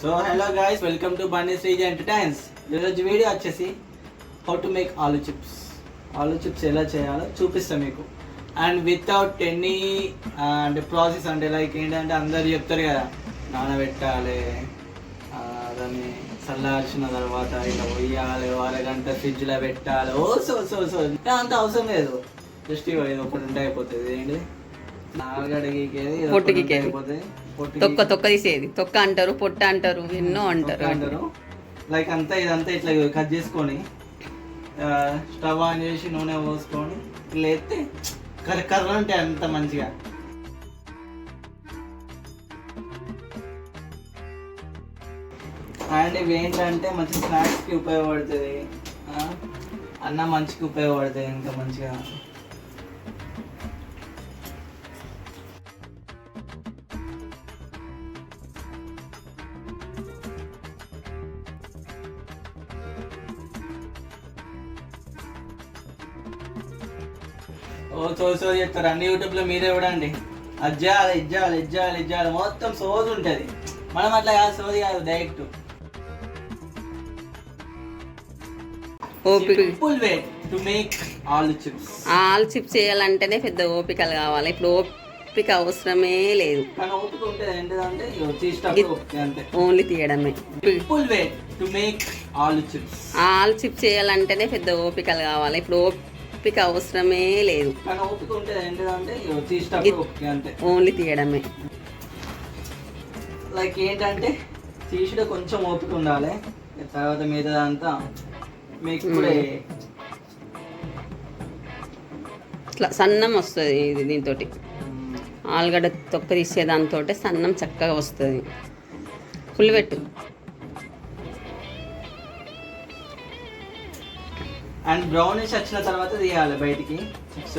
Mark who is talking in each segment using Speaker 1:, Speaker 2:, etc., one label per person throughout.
Speaker 1: So hello guys welcome to Bunny Sreej entertains ఈరోజు video వచ్చేసి how to make aloo chips aloo chips ఎలా చేయాలో చూపిస్తాం మీకు. అండ్ వితౌట్ ఎనీ అంటే ప్రాసెస్ అంటే లైక్ ఏంటంటే అందరు చెప్తారు కదా నానబెట్టాలి దాన్ని చల్లార్చిన తర్వాత ఇలా పోయాలి అరగంట ఫ్రిడ్జ్లో పెట్టాలి. ఓ సో సో సో అంత అవసరం లేదు. జస్ట్ ఇగో ఒకటి ఉంటే అయిపోతుంది. ఏంటి? నాలుగడిగేది
Speaker 2: పొట్టు గీకేది.
Speaker 1: అయిపోతుంది పొట్టు
Speaker 2: తొక్క తొక్క తీసేది. తొక్క అంటారు పొట్ట అంటారు ఎన్నో అంటారు
Speaker 1: అంటారు. లైక్ అంతా ఇదంతా ఇట్లా కట్ చేసుకొని స్టవ్ ఆన్ చేసి నూనె పోసుకొని ఇట్లా ఎత్తే కర్ర కర్ర అంటే అంత మంచిగా. అండ్ ఇవి ఏంటంటే మంచి స్నాక్స్కి ఉపయోగపడుతుంది. అన్నం మంచికి ఉపయోగపడుతుంది ఇంకా మంచిగా. ఓ సో సో చెప్తారు. అన్ని యూట్యూబ్లో మీరే చూడండి. అది చేయాలి ఇది చేయాలి ఇది చేయాలి ఇది చేయాలి మొత్తం సోది ఉంటుంది. మనం అట్లా కాదు సోది కాదు డైరెక్ట్
Speaker 2: ఓపిక.
Speaker 1: Simple way to make aloo chips
Speaker 2: aloo chips చేయాలంటేనే పెద్ద ఓపికలు కావాలి. ఇప్పుడు ఓపిక అవసరమే లేదు.
Speaker 1: ఓపిక ఉంటుంది.
Speaker 2: Only తీయడమే.
Speaker 1: Simple way to make all chips
Speaker 2: all chips చేయాలంటేనే పెద్ద ఓపికలు కావాలి. ఇప్పుడు ఓపిక అవసరమే లేదు.
Speaker 1: అంతే.
Speaker 2: ఓన్లీ తీయడమే.
Speaker 1: లైక్ ఏంటంటే తీసుడు కొంచెం ఓపిక ఉండాలి. తర్వాత మిగతాదంతా మీకు ఇప్పుడే
Speaker 2: ఇట్లా సన్నం వస్తుంది ఇది దీంతో ఆలుగడ్డ తొక్క తీసే దాంతో సన్నం చక్కగా వస్తుంది. ఫుల్
Speaker 1: అండ్ బ్రౌనిష్ వచ్చిన తర్వాత తీయాలి బయటికి. చిప్స్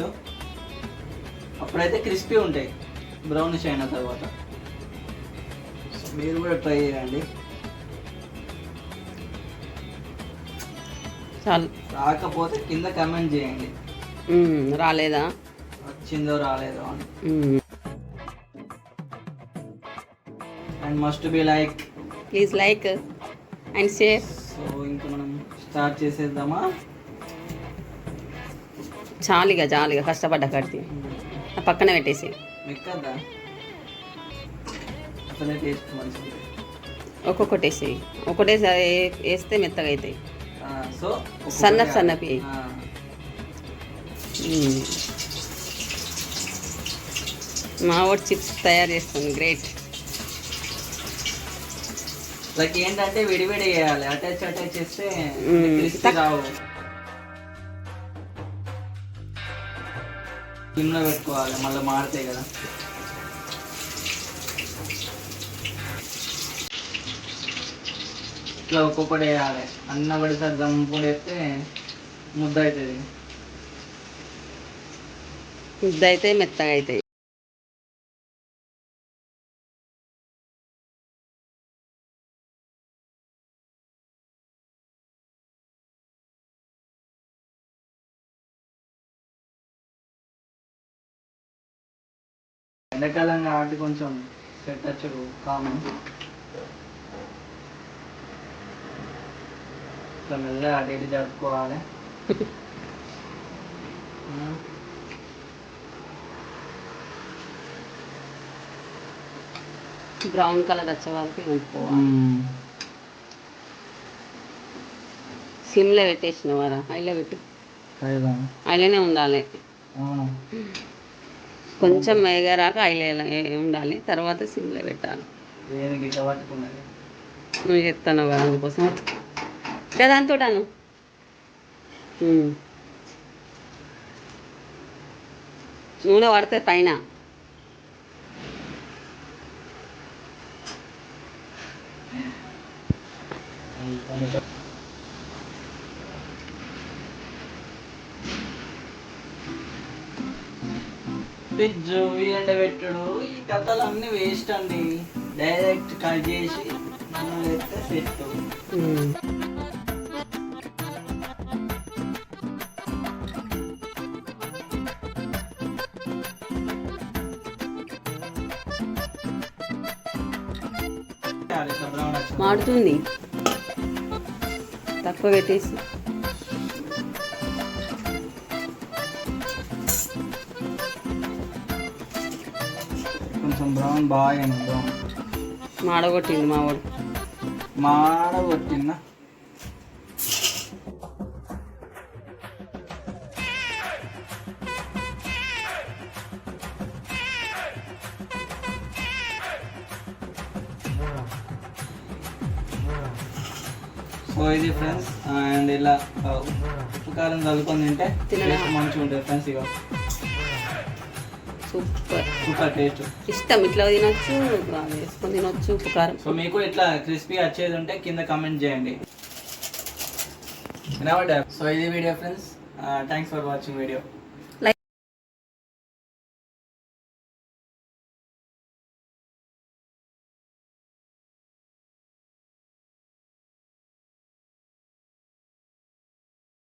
Speaker 1: అప్పుడైతే క్రిస్పీ ఉంటాయి. బ్రౌనిష్ అయిన తర్వాత. మీరు కూడా ట్రై చేయండి. రాకపోతే కింద కమెంట్ చేయండి.
Speaker 2: రాలేదా?
Speaker 1: వచ్చిందో రాలేదో అని. And must be like
Speaker 2: please like and share
Speaker 1: so ఇంకా మనం స్టార్ట్ చేసేద్దామా?
Speaker 2: చాలిగా చాలిగా కష్టపడ్డ కడితే. ఆ పక్కన పెట్టేసి. ఒక్కొక్కటి వేసి ఒకటేసి వేస్తే మెత్తగా అవుతాయి
Speaker 1: సో
Speaker 2: సన్నపు సన్నపు మ్మ్. మా వాడు చిప్స్ తయారు చేస్తుంది గ్రేట్.
Speaker 1: లైక్ ఏంటంటే విడివిడి చేయాలి. అటాచ్ అటాచ్ చేస్తే రావు. సిమ్లో పెట్టుకోవాలి మళ్ళీ మారుతాయి కదా. ఇట్లా ఒక్కొక్కటి వేయాలి. అన్న పడితే దమ్ముడు వేస్తే ముద్ద అవుతుంది.
Speaker 2: ముద్ద అయితే మెత్తగా అవుతాయి.
Speaker 1: ఎండాకాలం కాబట్టి కొంచెం సెట్ వచ్చడు కామన్. ఇట్లా మెల్లగా ఇటు జరుపుకోవాలి.
Speaker 2: బ్రౌన్ కలర్ వచ్చే వరకు ఉంచుకోవాలి సిమ్లో పెట్టేసిన వారా? అయిలో పెట్టు? అయిలోనే ఉండాలి.
Speaker 1: అవును.
Speaker 2: కొంచెం వేగరాక అయిలో ఉండాలి తర్వాత సిమ్లో పెట్టాలి. నువ్వు చెప్తాను కదా అందుకోసం. కదా అంతోటాను నూనె పడితే పైన
Speaker 1: ఫ్రిడ్జ్ ఎండబెట్టుడు ఈ కథలు అన్ని వేస్ట్ అండి. డైరెక్ట్ కట్ చేసి మనం అయితే పెట్టు.
Speaker 2: మాడుతుంది. తక్కువ పెట్టేసి.
Speaker 1: కొంచెం బ్రౌన్ బాగా అయింది బ్రౌన్
Speaker 2: మాడగొట్టింది మా వాడు.
Speaker 1: మాడ కొట్టిందా సో ఇది ఫ్రెండ్స్ అండ్ ఇలా ఉప్పు కారం చల్లుకొని తింటే మంచిగా ఉంటుంది ఫ్రెండ్స్ ఇక
Speaker 2: సూపర్.
Speaker 1: Super taste.
Speaker 2: ఇష్టం ఇట్లా తినొచ్చు వేసుకొని తినొచ్చు ఉప్పు కారం
Speaker 1: సో మీకు ఇట్లా క్రిస్పీ వచ్చేది ఉంటే కింద కామెంట్ చేయండి. సో ఇది video friends thanks for watching video